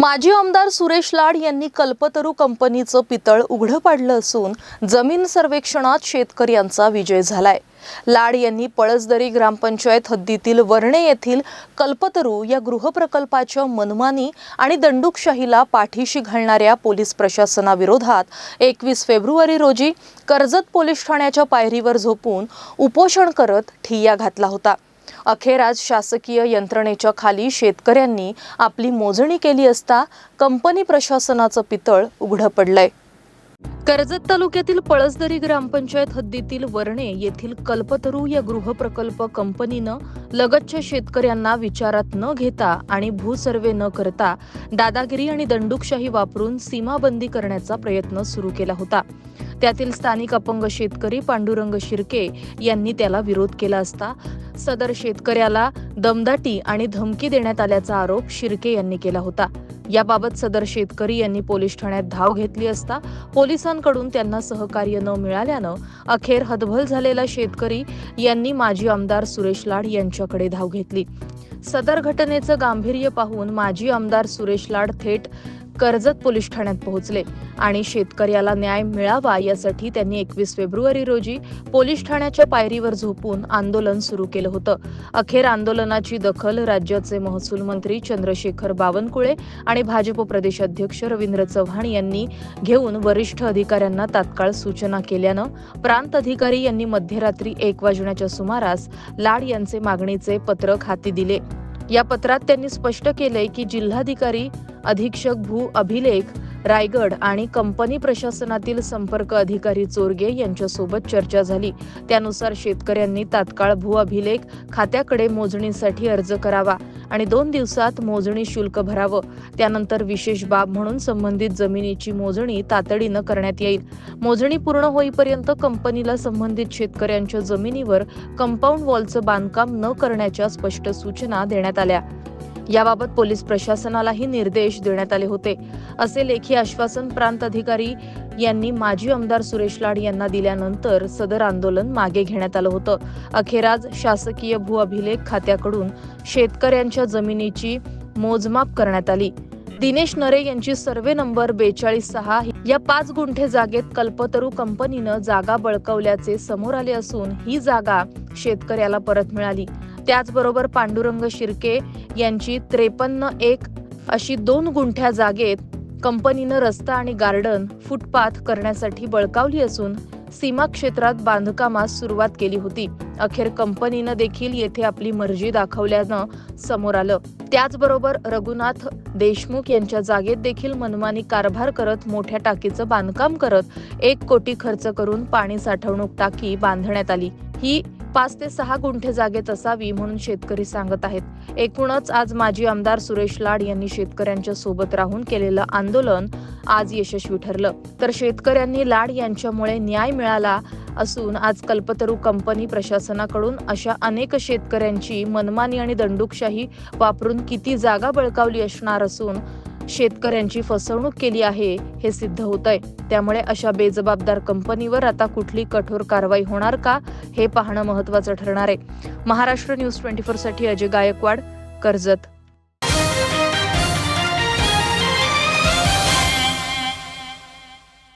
माजी आमदार सुरेश लाड यांनी कल्पतरू कंपनीचं पितळ उघडं पाडलं असून जमीन सर्वेक्षणात शेतकऱ्यांचा विजय झालाय. लाड यांनी पळसदरी ग्रामपंचायत हद्दीतील वर्णे येथील कल्पतरू या गृहप्रकल्पाच्या मनमानी आणि दंडुकशाहीला पाठीशी घालणाऱ्या पोलीस प्रशासनाविरोधात एकवीस फेब्रुवारी रोजी कर्जत पोलीस ठाण्याच्या पायरीवर झोपून उपोषण करत ठिय्या घातला होता. अखेर आज शासकीय यंत्रणेच्या खाली शेतकऱ्यांनी आपली मोजणी केली असता कंपनी प्रशासनाचं पितळ उघडं पडलंय. कर्जत तालुक्यातील पळसदरी ग्रामपंचायत हद्दीतील वर्णे येथील कल्पतरू या गृहप्रकल्प कंपनीनं लगतच्या शेतकऱ्यांना विचारात न घेता आणि भूसर्वे न करता दादागिरी आणि दंडुकशाही वापरून सीमाबंदी करण्याचा प्रयत्न सुरू केला होता. त्यातील स्थानिक अपंग शेतकरी पांडुरंग शिर्के यांनी त्याला विरोध केला असता सदर शेतकऱ्याला दमदाटी आणि धमकी देण्यात आल्याचा आरोप शिर्के यांनी केला होता. याबाबत सदर शेतकरी यांनी पोलीस ठाण्यात धाव घेतली असता पोलिसांकडून त्यांना सहकार्य न मिळाल्यानं अखेर हतबल झालेला शेतकरी यांनी माजी आमदार सुरेश लाड यांच्याकडे धाव घेतली. सदर घटनेचं गांभीर्य पाहून माजी आमदार सुरेश लाड थेट कर्जत पोलीस ठाण्यात पोहोचले आणि शेतकऱ्याला न्याय मिळावा यासाठी त्यांनी एकवीस फेब्रुवारी रोजी पोलीस ठाण्याच्या पायरीवर झोपून आंदोलन सुरू केलं होतं. अखेर आंदोलनाची दखल राज्याचे महसूल मंत्री चंद्रशेखर बावनकुळे आणि भाजप प्रदेशाध्यक्ष रवींद्र चव्हाण यांनी घेऊन वरिष्ठ अधिकाऱ्यांना तात्काळ सूचना केल्यानं प्रांत अधिकारी यांनी मध्यरात्री एक वाजण्याच्या सुमारास लाड यांचे मागणीचे पत्रक हाती दिले. या पत्रात त्यांनी स्पष्ट केलंय की जिल्हाधिकारी अधीक्षक भू अभिलेख रायगड आणि कंपनी प्रशासनातील संपर्क अधिकारी चोरगे यांच्यासोबत चर्चा झाली. त्यानुसार शेतकऱ्यांनी तात्काळ भू अभिलेख खात्याकडे मोजणीसाठी अर्ज करावा आणि दोन दिवसात मोजणी शुल्क भरावं. त्यानंतर विशेष बाब म्हणून संबंधित जमिनीची मोजणी तातडीनं करण्यात येईल. मोजणी पूर्ण होईपर्यंत कंपनीला संबंधित शेतकऱ्यांच्या जमिनीवर कंपाऊंड वॉलचं बांधकाम न करण्याच्या स्पष्ट सूचना देण्यात आल्या. याबाबत पोलीस प्रशासनालाही निर्देश देण्यात आले होते. असे लेखी आश्वासन प्रांत अधिकारी यांनी माजी आमदार सुरेश लाड यांना दिल्यानंतर सदर आंदोलन मागे घेण्यात आलं होतं. अखेर आज शासकीय भू अभिलेख खात्याकडून शेतकऱ्यांच्या जमिनीची मोजमाप करण्यात आली. दिनेश नरे यांची सर्वे नंबर बेचाळीस सहा या पाच गुंठे जागेत कल्पतरू कंपनीनं जागा बळकवल्याचे समोर आले असून ही जागा शेतकऱ्याला परत मिळाली. त्याचबरोबर पांडुरंग शिर्के यांची त्रेपन्न एक अशी दोन गुंठ्या जागेत कंपनीनं रस्ता आणि गार्डन फुटपाथ करण्यासाठी बळकावली असून सीमा क्षेत्रात बांधकामास सुरुवात केली होती. अखेर कंपनीनं देखील येथे आपली मर्जी दाखवल्यानं समोर आलं. त्याचबरोबर रघुनाथ देशमुख यांच्या जागेत देखील मनमानी कारभार करत मोठ्या टाकीचं बांधकाम करत एक कोटी खर्च करून पाणी साठवणूक टाकी बांधण्यात आली. ही पाच ते सहा गुंठे जागेत असावी म्हणून शेतकरी सांगत आहेत. एकूणच आज माजी आमदार सुरेश लाड यांनी शेतकऱ्यांच्या सोबत राहून केलेलं आंदोलन आज यशस्वी ठरलं. तर शेतकऱ्यांनी लाड यांच्यामुळे न्याय मिळाला असून आज कल्पतरू कंपनी प्रशासनाकडून अशा अनेक शेतकऱ्यांची मनमानी आणि दंडुकशाही वापरून किती जागा बळकावली असणार असून शेतकऱ्यांची फसवणूक केली आहे हे सिद्ध होत आहे त्यामुळे अशा बेजबाबदार कंपनीवर आता कुठली कठोर कारवाई होणार का हे पाहणं महत्वाचं ठरणार आहे. महाराष्ट्र न्यूज ट्वेंटी फोरसाठी अजय गायकवाड कर्जत.